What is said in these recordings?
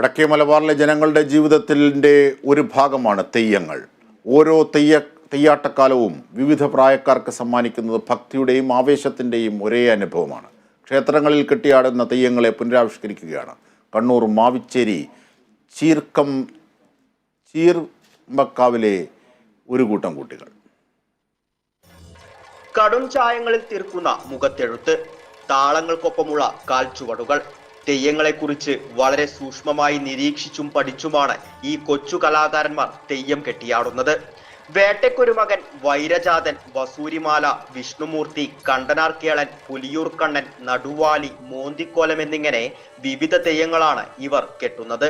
വടക്കേ മലബാറിലെ ജനങ്ങളുടെ ജീവിതത്തിന്റെ ഒരു ഭാഗമാണ് തെയ്യങ്ങൾ. ഓരോ തെയ്യ തെയ്യാട്ടക്കാലവും വിവിധ പ്രായക്കാർക്ക് സമ്മാനിക്കുന്നത് ഭക്തിയുടെയും ആവേശത്തിന്റെയും ഒരേ അനുഭവമാണ്. ക്ഷേത്രങ്ങളിൽ കെട്ടിയാടുന്ന തെയ്യങ്ങളെ പുനരാവിഷ്കരിക്കുകയാണ്. കണ്ണൂർ മാവിച്ചേരി ചീർക്കം ചീർമക്കാവിലെ ഒരു കൂട്ടം കുട്ടികൾ. കടും ചായങ്ങളിൽ തീർക്കുന്ന മുഖത്തെഴുത്ത് താളങ്ങൾക്കൊപ്പമുള്ള കാൽച്ചുവടുകൾ തെയ്യങ്ങളെക്കുറിച്ച് വളരെ സൂക്ഷ്മമായി നിരീക്ഷിച്ചും പഠിച്ചുമാണ് ഈ കൊച്ചു കലാകാരന്മാർ തെയ്യം കെട്ടിയാടുന്നത്. വേട്ടയ്ക്കൊരു മകൻ വൈരജാതൻ വസൂരിമാല വിഷ്ണുമൂർത്തി കണ്ടനാർ കേളൻ പുലിയൂർ കണ്ണൻ നടുവാലി മോന്തിക്കോലം എന്നിങ്ങനെ വിവിധ തെയ്യങ്ങളാണ് ഇവർ കെട്ടുന്നത്.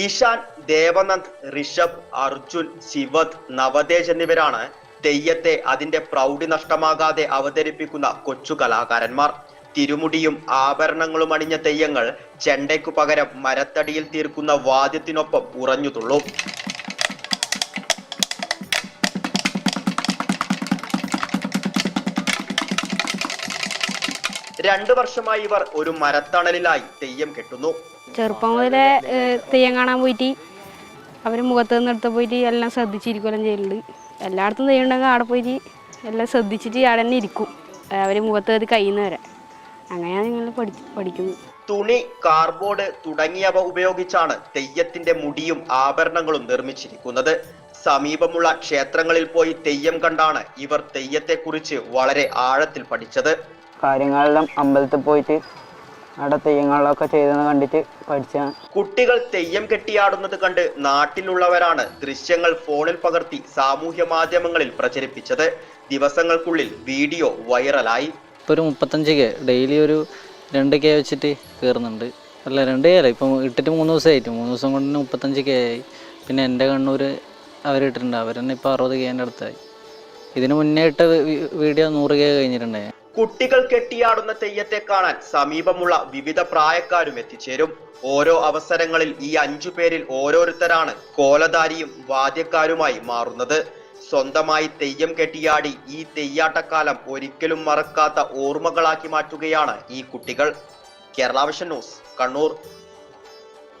ഇഷാൻ ദേവനന്ദ് ഋഷഭ് അർജുൻ ശിവത് നവതേജ് എന്നിവരാണ് തെയ്യത്തെ അതിന്റെ പ്രൗഢി നഷ്ടമാകാതെ അവതരിപ്പിക്കുന്ന കൊച്ചു കലാകാരന്മാർ. തിരുമുടിയും ആഭരണങ്ങളും അണിഞ്ഞ തെയ്യങ്ങൾ ചെണ്ടയ്ക്കു പകരം മരത്തടിയിൽ തീർക്കുന്ന വാദ്യത്തിനൊപ്പം ഉറഞ്ഞു രണ്ടു വർഷമായി ഇവർ ഒരു മരത്തണലിലായി തെയ്യം കെട്ടുന്നു. ചെറുപ്പം മുതലേ തെയ്യം കാണാൻ പോയിട്ട് അവർ മുഖത്ത് നിന്നെടുത്ത് പോയിട്ട് എല്ലാം ശ്രദ്ധിച്ചിരിക്കുകയെല്ലാം ചെയ്യലുണ്ട്. എല്ലായിടത്തും തെയ്യം ഉണ്ടെങ്കിൽ അവിടെ പോയിട്ട് എല്ലാം ശ്രദ്ധിച്ചിട്ട് അവിടെ തന്നെ ഇരിക്കും. അവർ മുഖത്ത് അത് കഴിയുന്ന വരെ. അങ്ങനെയാണ് നിങ്ങൾ പഠി പഠിക്കുന്നത്. തുണി കാർബോർഡ് തുടങ്ങിയവ ഉപയോഗിച്ചാണ് തെയ്യത്തിന്റെ മുടിയും ആഭരണങ്ങളും നിർമ്മിച്ചിരിക്കുന്നത്. സമീപമുള്ള ക്ഷേത്രങ്ങളിൽ പോയി തെയ്യം കണ്ടാണ് ഇവർ തെയ്യത്തെക്കുറിച്ച് വളരെ ആഴത്തിൽ പഠിച്ചത്. കാര്യങ്ങളെല്ലാം അമ്പലത്തിൽ പോയിട്ട് അവിടെ തെയ്യങ്ങളൊക്കെ ചെയ്തെന്ന് കണ്ടിട്ട് പഠിച്ചാണ് കുട്ടികൾ തെയ്യം കെട്ടിയാടുന്നത് കണ്ട് നാട്ടിലുള്ളവരാണ് ദൃശ്യങ്ങൾ ഫോണിൽ പകർത്തി സാമൂഹ്യ മാധ്യമങ്ങളിൽ പ്രചരിപ്പിച്ചത്. ദിവസങ്ങൾക്കുള്ളിൽ വീഡിയോ വൈറലായി. ഇപ്പൊ ഒരു മുപ്പത്തഞ്ച് കെ ഡെയിലി ഒരു രണ്ട് കെ വെച്ചിട്ട് കയറുന്നുണ്ട് അല്ല രണ്ട് കെ അല്ല ഇപ്പം ഇട്ടിട്ട് മൂന്ന് ദിവസമായിട്ട്. മൂന്ന് ദിവസം കൊണ്ട് തന്നെ മുപ്പത്തഞ്ച് കെ ആയി. പിന്നെ എന്റെ കണ്ണൂർ അവരിട്ടിട്ടുണ്ട് അവരെന്നെ തന്നെ ഇപ്പോൾ അറുപത് കെന്റെ അടുത്തായി. ഇതിന് മുന്നേ ഇട്ട വീഡിയോ നൂറ് കെ കഴിഞ്ഞിട്ടുണ്ടായി. കുട്ടികൾ കെട്ടിയാടുന്ന തെയ്യത്തെ കാണാൻ സമീപമുള്ള വിവിധ പ്രായക്കാരും എത്തിച്ചേരും. ഓരോ അവസരങ്ങളിൽ ഈ അഞ്ചു പേരിൽ ഓരോരുത്തരാണ് കോലധാരിയും വാദ്യക്കാരുമായി മാറുന്നത്. സ്വന്തമായി തെയ്യം കെട്ടിയാടി ഈ തെയ്യാട്ടക്കാലം ഒരിക്കലും മറക്കാത്ത ഓർമ്മകളാക്കി മാറ്റുകയാണ് ഈ കുട്ടികൾ. കേരളാവിഷൻ ന്യൂസ് കണ്ണൂർ.